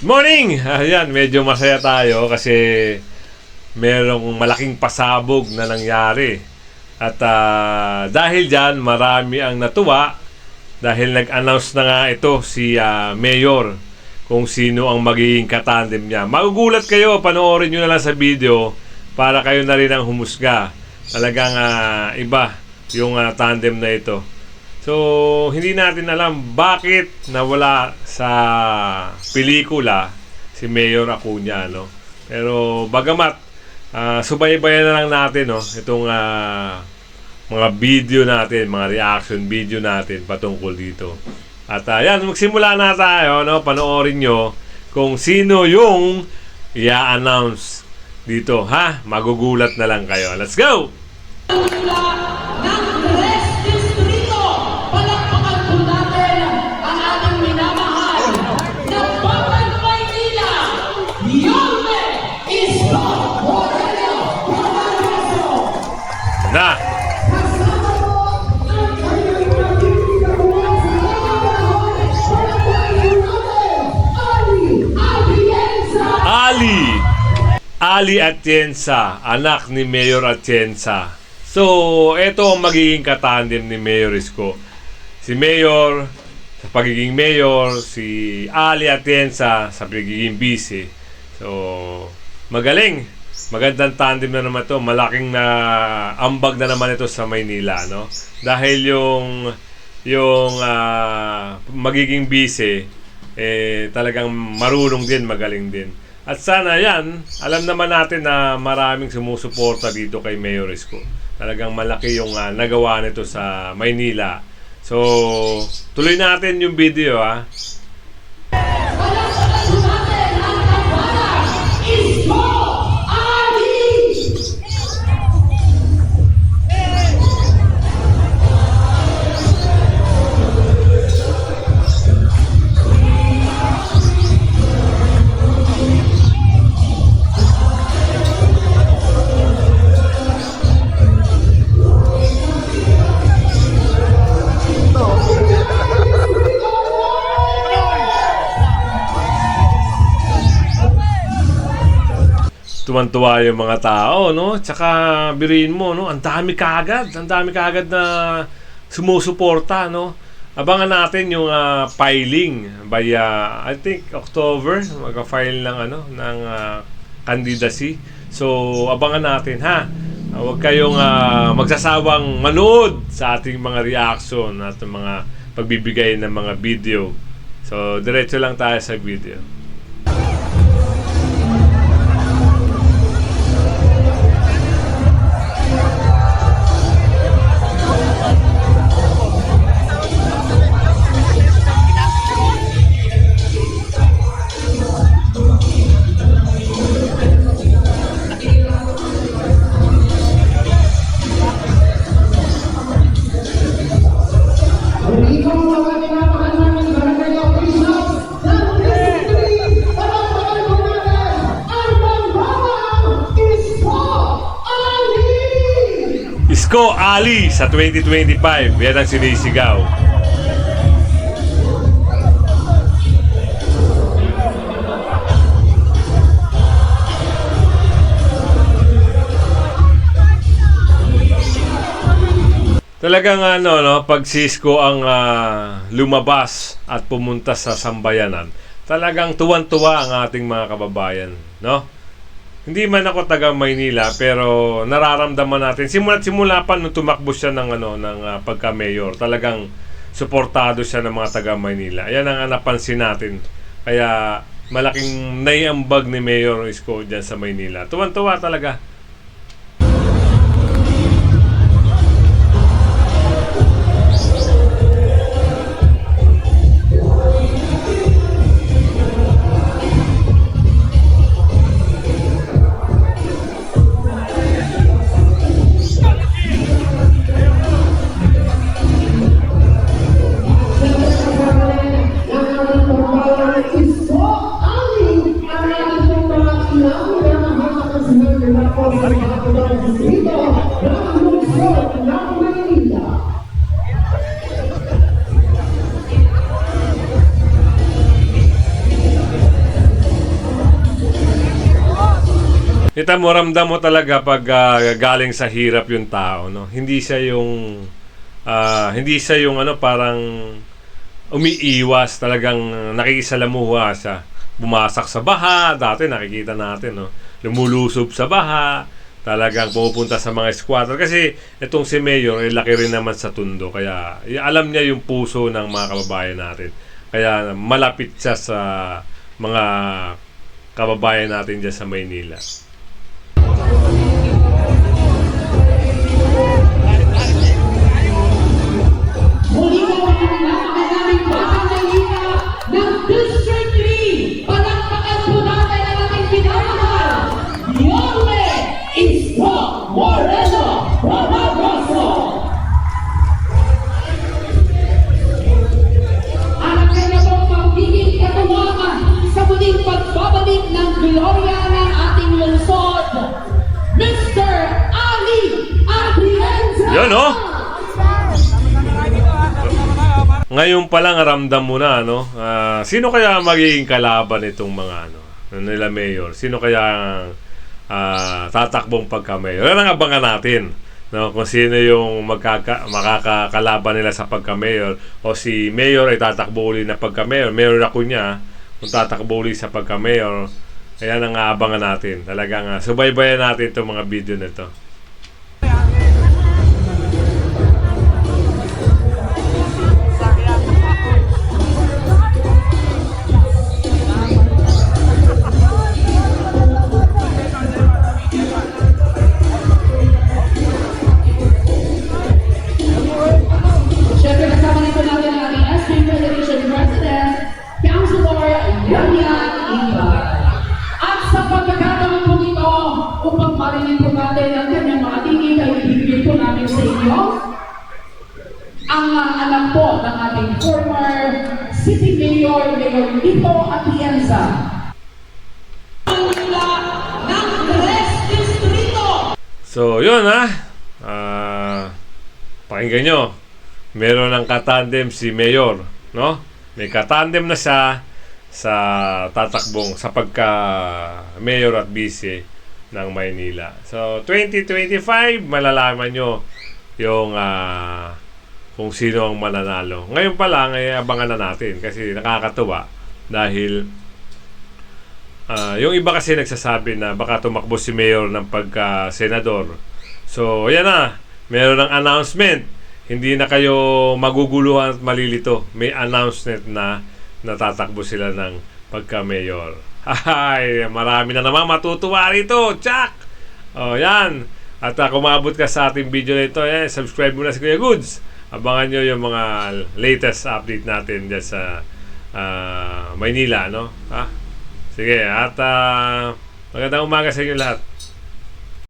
Morning! Ayan, medyo masaya tayo kasi merong malaking pasabog na nangyari. At ah, dahil dyan, marami ang natuwa dahil nag-announce na nga ito si ah, Mayor kung sino ang magiging katandem niya. Magugulat kayo, panoorin nyo na lang sa video para kayo na rin ang humusga. Talagang ah, iba yung ah, tandem na ito. So, hindi natin alam bakit nawala sa pelikula si Mayor Acuna, no? Pero bagamat ah, subaybayan na lang natin, no, itong ah, mga video natin, mga reaction video natin patungkol dito. At ayan, magsimula na tayo, no? Panoorin nyo kung sino yung i-announce dito, ha? Magugulat na lang kayo. Let's go! Na! Ali. Ali. Atienza, anak ni Mayor Atienza. So, ito ang magiging katandem ni Mayor Isko. Si Mayor sa pagiging mayor, si Ali Atienza sa pagiging vice. So, magaling. Magandang tandem na naman to. Malaking na ambag na naman ito sa Maynila, no? Dahil yung yung ah, magiging vice eh talagang marunong din, magaling din. At sana yan, alam naman natin na maraming sumusuporta dito kay Mayor Isko. Talagang malaki yung ah, nagawa nito sa Maynila. So, tuloy natin yung video ah. Tuwan-tuwa yung mga tao, no? Tsaka biriin mo, no? Ang dami kagad, ang dami kagad na sumusuporta, no? Abangan natin yung ah, filing by ah, I think October magka-file ng ano ng ah, candidacy. So abangan natin ha. Ah, Huwag kayong ah, magsasawang manood sa ating mga reaction at mga pagbibigay ng mga video. So diretso lang tayo sa video. Ali sa 2025. Yan ang sinisigaw. Talagang ano, no, pag Cisco ang ah, lumabas at pumunta sa sambayanan, talagang tuwan-tuwa ang ating mga kababayan, no? Hindi man ako taga Maynila pero nararamdaman natin simula simula pa nung tumakbo siya ng ano ng ah, pagka-mayor. Talagang suportado siya ng mga taga Maynila. Ayan ang napansin natin. Kaya malaking naiambag ni Mayor Isko diyan sa Maynila. Tuwan-tuwa talaga. Kita mo, ramdam mo talaga pag ah, galing sa hirap yung tao, no? Hindi siya yung, ah, hindi siya yung ano, parang umiiwas, talagang nakikisalamuha siya. Bumasak sa baha, dati nakikita natin, no? Lumulusob sa baha, talagang pumupunta sa mga squatter. Kasi itong si Mayor, eh, laki rin naman sa tundo. Kaya eh, alam niya yung puso ng mga kababayan natin. Kaya malapit siya sa mga kababayan natin dyan sa Maynila. Ngayon pa lang ramdam mo na ano, ah, sino kaya magiging kalaban itong mga ano, nila mayor? Sino kaya ah, tatakbong pagka-mayor? Yan ang abangan natin. No, kung sino yung magkaka, makakakalaban nila sa pagka-mayor o si mayor ay tatakbo uli na pagka-mayor. Mayor Acuña kung tatakbo uli sa pagka-mayor. Ayan ang aabangan natin. Talagang uh, subaybayan natin itong mga video na. Sa inyo ang uh, alam po ng ating former City Mayor, Mayor Lito Atienza. So, yun ha. Ah, pakinggan nyo. Meron ng katandem si Mayor, no? May katandem na siya sa tatakbong sa pagka Mayor at Vice ng Maynila. So, 2025, malalaman nyo yung ah, kung sino ang mananalo. Ngayon pa lang, eh, abangan na natin kasi nakakatuwa dahil Ah, yung iba kasi nagsasabi na baka tumakbo si Mayor ng pagka-senador. So, ayan na. Meron ng announcement. Hindi na kayo maguguluhan at malilito. May announcement na natatakbo sila ng pagka-mayor. Ay, marami na naman matutuwa rito. Tsak! Oh, yan. At uh, kung maabot ka sa ating video na ito, eh, subscribe muna sa Kuya Goods. Abangan nyo yung mga latest update natin dyan sa ah, Maynila, no? Ha? Sige, at ah, magandang umaga sa inyo lahat.